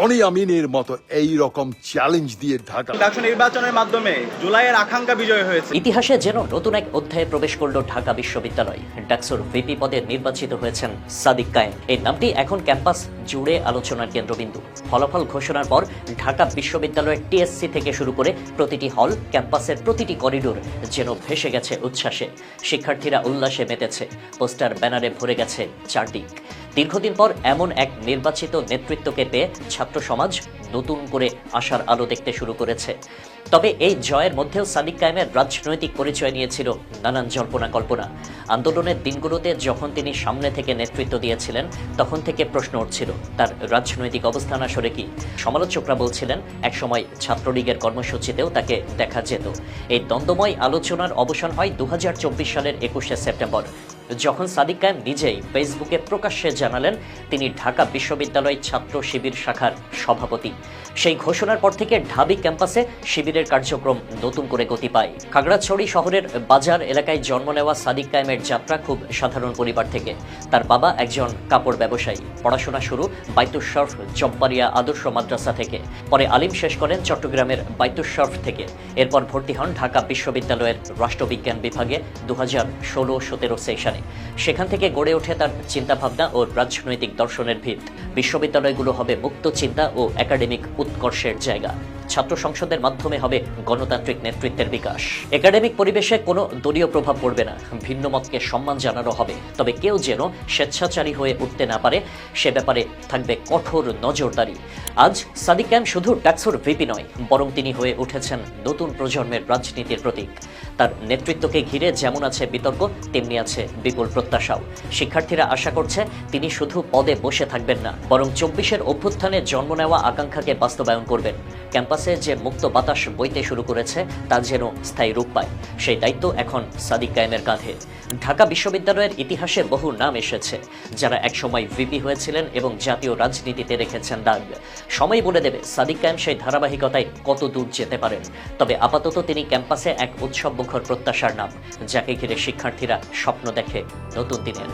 বনি আমিনের মতো এই রকম চ্যালেঞ্জ দিয়ে ঢাকা ডাকসু নির্বাচনের মাধ্যমে জুলাইয়ের আকাঙ্ক্ষা বিজয় হয়েছে। ইতিহাসে যেন নতুন এক অধ্যায়ে প্রবেশ করল ঢাকা বিশ্ববিদ্যালয়। ডাকসুর ভিপি পদে নির্বাচিত হয়েছেন সাদিক কায়েম। এই নামটি এখন ক্যাম্পাস জুড়ে আলোচনার কেন্দ্রবিন্দু। ফলাফল ঘোষণার পর ঢাকা বিশ্ববিদ্যালয়ের টিএসসি থেকে শুরু করে প্রতিটি হল ক্যাম্পাসের প্রতিটি করিডোর যেন ভেসে গেছে উচ্ছ্বাসে। শিক্ষার্থীরা উল্লাসে মেতেছে। পোস্টার ব্যানারে ভরে গেছে চারদিক। দীর্ঘদিন পর এমন এক নির্বাচিত নেতৃত্বকে পেয়ে ছাত্র সমাজ নতুন করে আশার আলো দেখতে শুরু করেছে। তবে এই জয়ের মধ্যেও সাদিক কায়েমের রাজনৈতিক পরিচয় নিয়েছিল নানান জল্পনা কল্পনা। আন্দোলনের দিনগুলোতে যখন তিনি সামনে থেকে নেতৃত্ব দিয়েছিলেন, তখন থেকে প্রশ্ন উঠছিল, তার রাজনৈতিক অবস্থান আসলে কি? সমালোচকরা বলছিলেন, একসময় ছাত্রলীগের কর্মসূচিতেও তাকে দেখা যেত। এই দ্বন্দ্বময় আলোচনার অবসান হয় দু হাজার চব্বিশ সালের একুশে সেপ্টেম্বর। যখন সাদিক কায়েম নিজেই ফেসবুকে প্রকাশ্যে জানালেন, তিনি ঢাকা বিশ্ববিদ্যালয় ছাত্র শিবির শাখার সভাপতি। সেই ঘোষণার পর থেকে ঢাবি ক্যাম্পাসে শিবিরের কার্যক্রম নতুন করে গতি পায়। খাগড়াছড়ি শহরের বাজার এলাকায় জন্ম নেওয়া সাদিক কায়েমের যাত্রা খুব সাধারণ পরিবার থেকে। তার বাবা একজন কাপড় ব্যবসায়ী। পড়াশোনা শুরু বাইতুশরফ জব্বারিয়া আদর্শ মাদ্রাসা থেকে। পরে আলিম শেষ করেন চট্টগ্রামের বাইতুশরফ থেকে। এরপর ভর্তি হন ঢাকা বিশ্ববিদ্যালয়ের রাষ্ট্রবিজ্ঞান বিভাগে দু হাজার ষোলো সতেরো সেশনে। সেখান থেকে গড়ে ওঠে তার চিন্তাভাবনা ও রাজনৈতিক দর্শনের ভিত। বিশ্ববিদ্যালয়গুলো হবে মুক্ত চিন্তা ও একাডেমিক উৎকর্ষের জায়গা। ছাত্র সংসদের মাধ্যমে হবে গণতান্ত্রিক নেতৃত্বের বিকাশ। একাডেমিক পরিবেশে কোনো দলীয় প্রভাব পড়বে না। ভিন্ন মতকে সম্মান জানানো হবে। তবে কেউ যেন স্বেচ্ছাচারী হয়ে উঠতে না পারে, সে ব্যাপারে থাকবে কঠোর নজরদারি। আজ সাদিক ক্যাম শুধু ট্যাক্সুর ভিপি নয়, বরং তিনি হয়ে উঠেছেন নতুন প্রজন্মের রাজনীতির প্রতীক। তার নেতৃত্বকে ঘিরে যেমন আছে বিতর্ক, তেমনি আছে বিপুল প্রত্যাশাও। শিক্ষার্থীরা আশা করছে তিনি শুধু পদে বসে থাকবেন না, বরং চব্বিশের অভ্যুত্থানে জন্ম নেওয়া আকাঙ্ক্ষাকে বাস্তবায়ন করবেন। ক্যাম্পাসে যে মুক্ত বাতাস বইতে শুরু করেছে তা যেন স্থায়ী রূপ পায়। সেই দায়িত্ব এখন সাদিক কায়েমের কাঁধে। ঢাকা বিশ্ববিদ্যালয়ের ইতিহাসে বহু নাম এসেছে, যারা একসময় ভিপি হয়েছিলেন এবং জাতীয় রাজনীতিতে রেখেছেন দাগ। সময় বলে দেবে, সাদিক কায়েম সেই ধারাবাহিকতায় কত দূর যেতে পারেন। তবে আপাতত তিনি ক্যাম্পাসে এক উৎসব মুখর প্রত্যাশার নাম, যাকে ঘিরে শিক্ষার্থীরা স্বপ্ন দেখে নতুন দিনের।